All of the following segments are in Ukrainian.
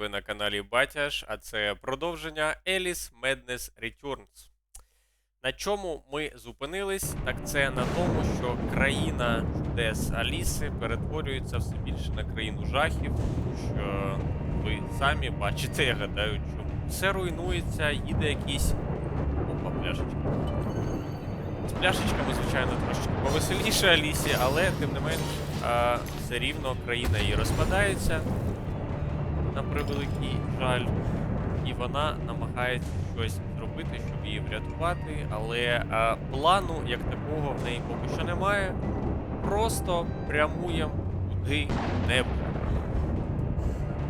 ви на каналі Батяш, а це продовження Alice Madness Returns. На чому ми зупинились? Так це на тому, що країна чудес Аліси перетворюється все більше на країну жахів, тому що ви самі бачите, я гадаю, чому. Все руйнується, їде якийсь. Опа, пляшечка. З пляшечками, звичайно, трошки повеселіше Алісі, але тим не менш, все рівно країна її розпадається на превеликий жаль, і вона намагається щось зробити, щоб її врятувати, але а, плану як такого в неї поки що немає. Просто прямуємо куди-небудь.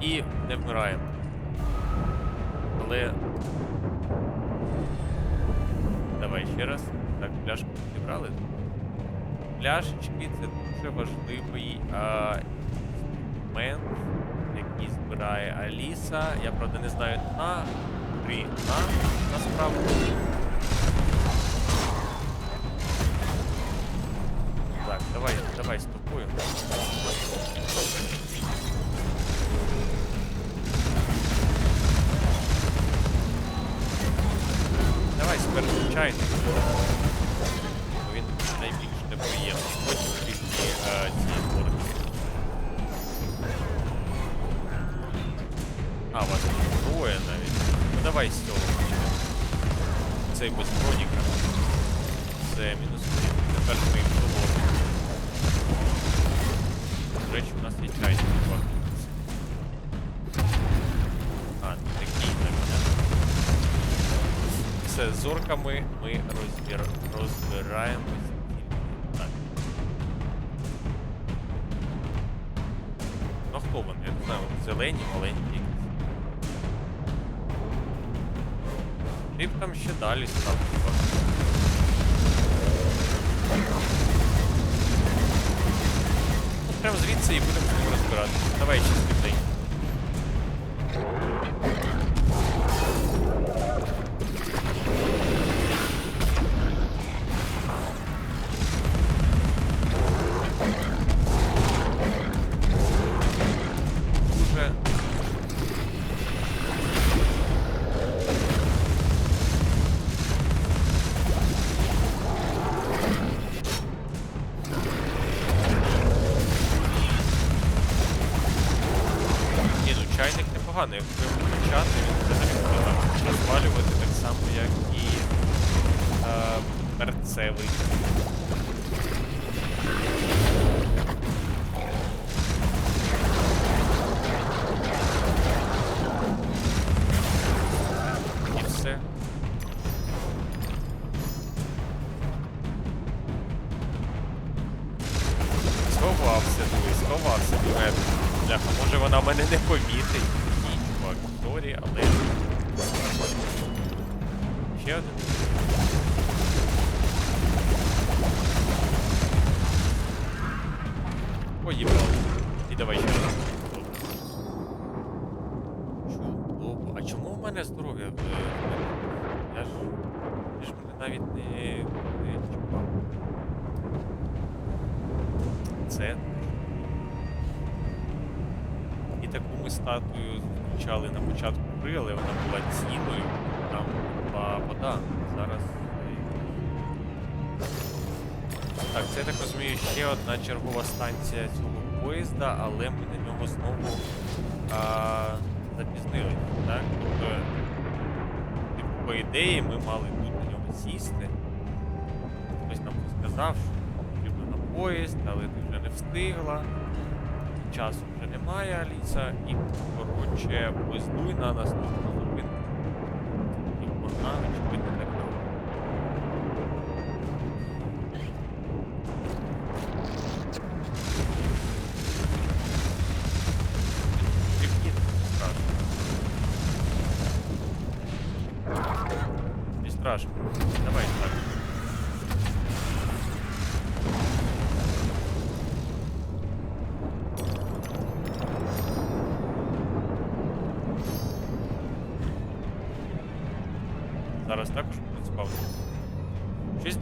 І не вмираємо. Але. Давай ще раз. Так, пляшку зібрали. Пляшечки це дуже важливий а, інструмент, який збирає Аліса. Я правда не знаю на при на насправді. Так, давай, давай тобою. Давай спершу чайник. Орками ми розбір... розбираємось так. Ну хто вони? Я не знаю, зелені, маленькі б там ще далі став. Ну, прям звідси і будемо з ним розбиратися. Давай ще скидай. Сховався, диви, сховався від. Бляха, може вона мене не помітить. Ні, чувак, сорі, але. Ще один. Поїбав. І давай ще раз. Чудово. А чому в мене здоров'я? е, Я ж. Я ж мене навіть не, не статую зустрічали на початку гри, але вона була цілою. Там була вода. Зараз. Так, це я так розумію, ще одна чергова станція цього поїзда, але ми на нього знову а, запізнились, так? Тобто, типу, по ідеї, ми мали тут на нього сісти. Хтось нам сказав, що потрібно на поїзд, але ти вже не встигла. Часу немає, Аліса, і коротше, поздуй на наступну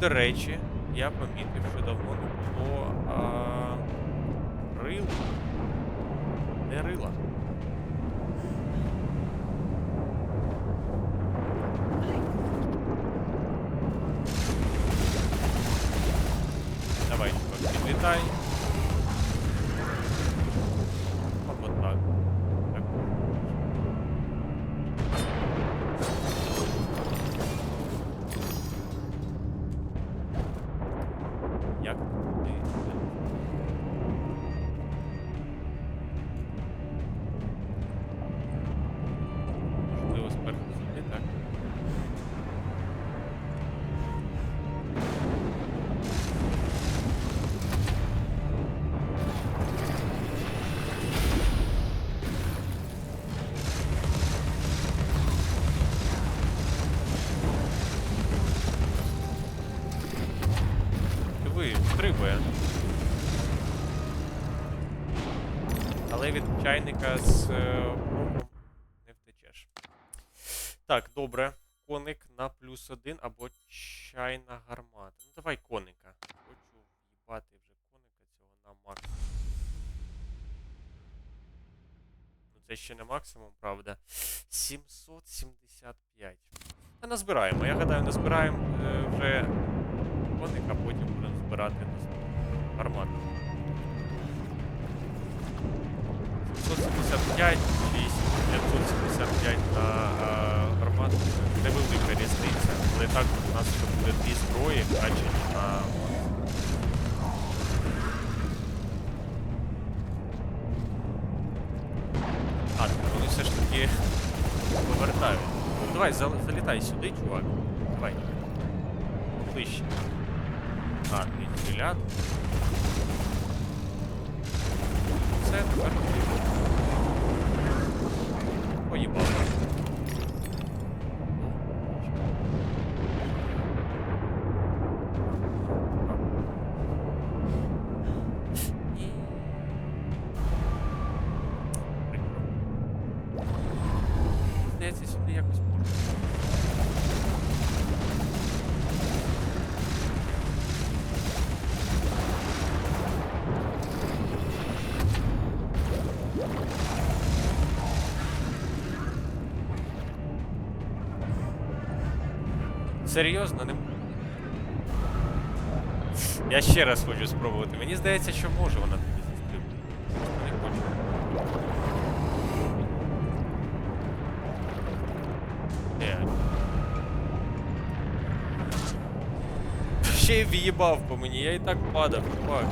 до речі, я помітив, що давно не було а, рила. Не рила. Давай, підлітай. Чайника з е, не втечеш. Так, добре. Коник на плюс один або чайна гармата. Ну давай коника. Хочу в'їбати вже коника цього на максимум. Ну це ще не максимум, правда. 775. Та назбираємо. Я гадаю, назбираємо е, вже коника, потім будемо збирати гармату. Залітай сюди, чувак. Давай. А, ти стріляти. Серйозно, не м- Я ще раз хочу спробувати. Мені здається, що може вона туди застрибнути. Не хочу. Реально. Ще й в'їбав по мені, я і так падав, чувак.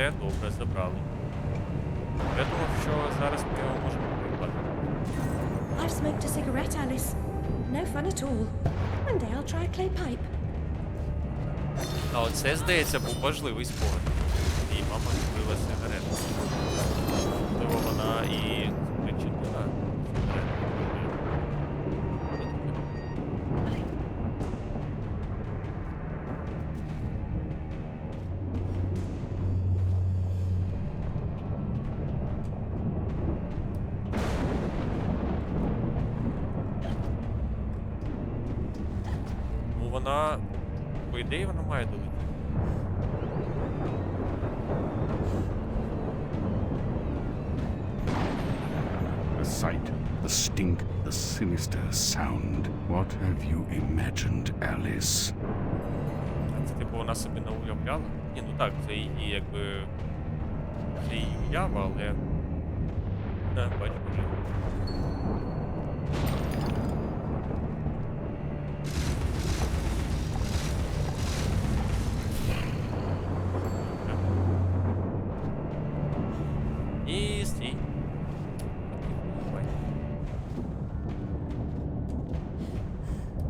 Все добре, забрали. Я думав, що зараз ми його можемо вибрати. I've smoked a cigarette, Alice. No fun at all. One day I'll try a clay pipe. А оце, здається, був важливий спогад. І мама купила сигарету. Можливо, вона і вона, по ідеї, вона має долетіти. The sight, the stink, the sinister sound. What have you imagined, Alice? Це типу вона собі не уявляла? Ні, ну так, це її якби. Це її уява, але. Не, бачу стій.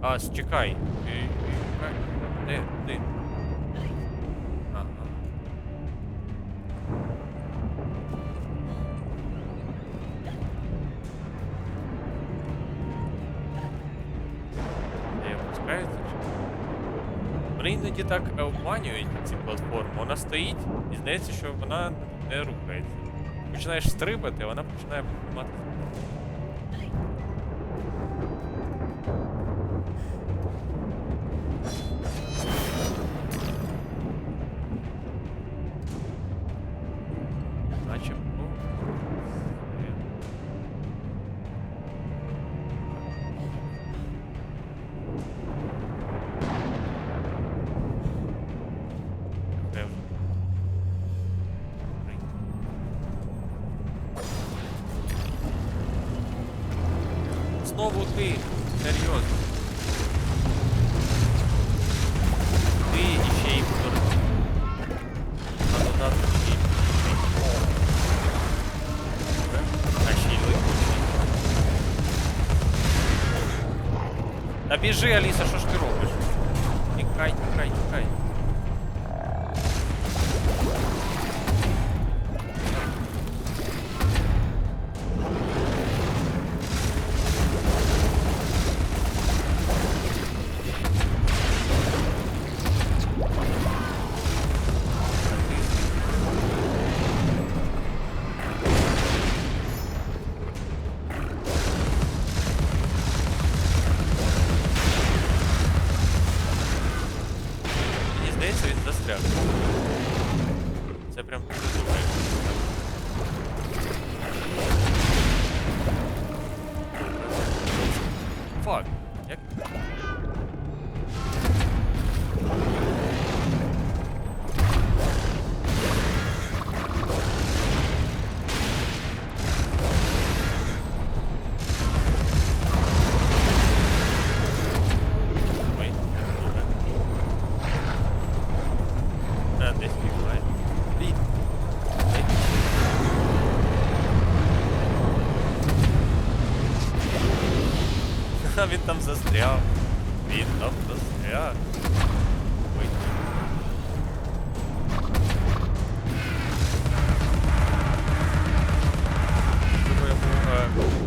А, чекай. ты де? Ага. ты опускається? Вони іноді так обманюють ці платформи. Вона стоїть і здається, що вона не рухається. Починаєш стрибати, вона починає підніматися. Знову ти. Серйозно. Ти і ще й повтор. На додаток ще й. А ще й липучий. Та біжи, Аліса, що ж ти робиш? Тікай, тікай, тікай. Здається, він застряг. Це прям дуже добре. Він там застряв. Він там застряв. Ой. Треба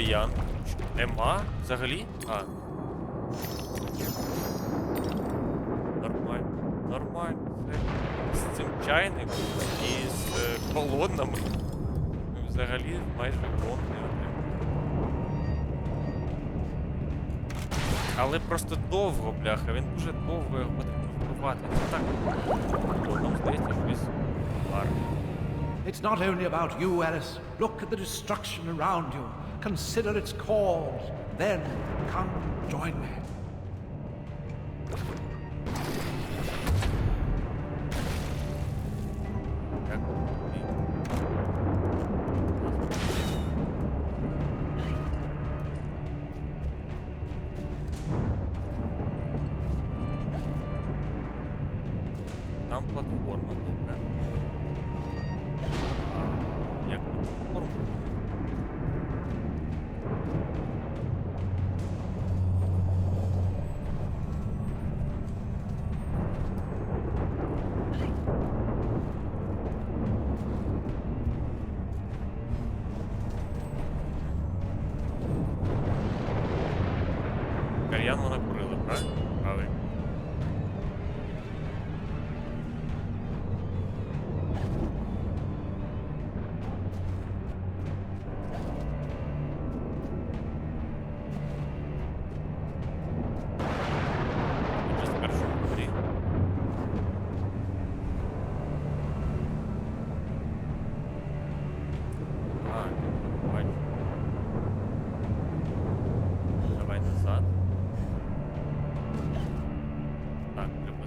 е, Роян. Нема? Взагалі? А. Нормально. Нормально. Все. З цим чайником і з е, колоннами. Ми взагалі майже вон не. Але просто довго, бляха, він дуже довго його потрібно вбивати. Це так. Нам здається, щось гарне. It's not only about you, Alice. Look at the destruction around you. Consider its cause. Then come join me.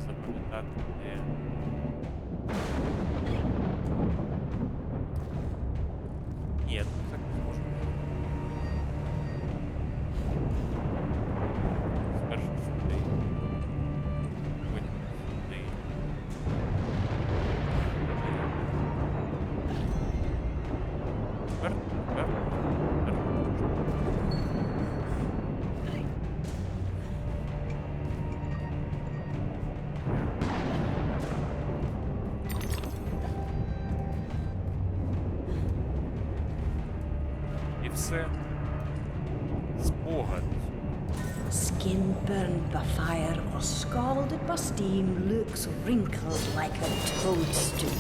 Запам'ятати, де. Ні, все. Спогад. Skin burned by fire or scalded by steam looks wrinkled like a toadstool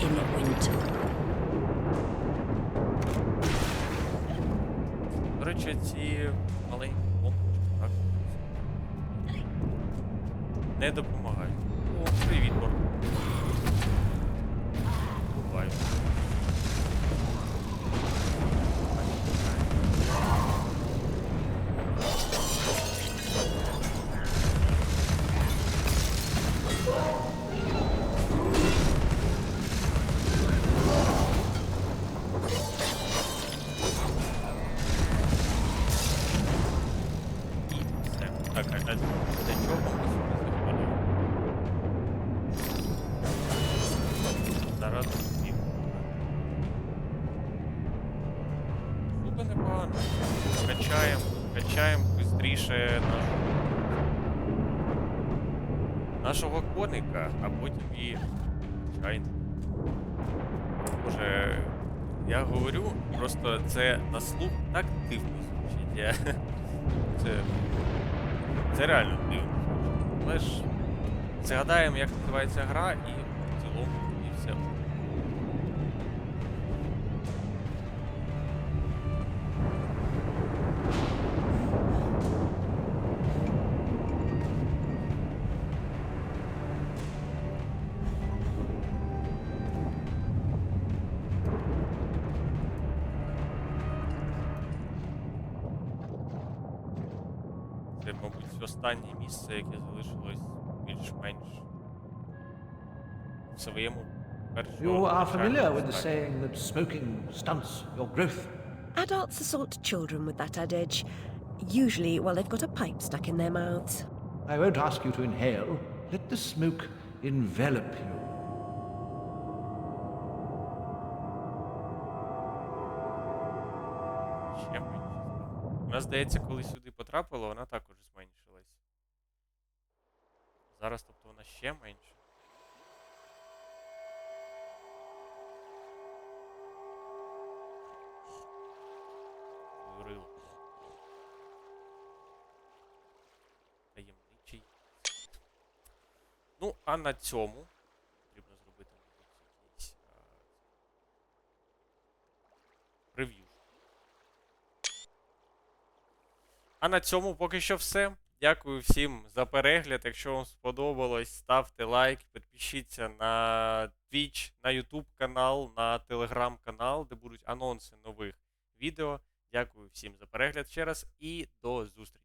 in the winter. До речі, ці маленькі бомбочки, так? Не допомагають. Чайник. Боже, я говорю, просто це на слух так дивно звучить. Я... Це, це реально дивно. Але ж згадаємо, як називається гра, і Це, мабуть, останнє місце, яке залишилось більш-менш в своєму першому. You are familiar with the стадії. saying that smoking stunts your growth. Adults assault children with that adage, usually while they've got a pipe stuck in their mouths. I won't ask you to inhale. Let the smoke envelop you. Ще менше стало. Вона, здається, коли сюди Потрапила, вона також зменшилась. Зараз, тобто, вона ще менше. Говорив. Таємничий. Ну, а на цьому потрібно зробити мабуть, якийсь а, прев'ю. А на цьому поки що все. Дякую всім за перегляд. Якщо вам сподобалось, ставте лайк, підпишіться на Twitch, на YouTube канал, на Telegram канал, де будуть анонси нових відео. Дякую всім за перегляд ще раз і до зустрічі.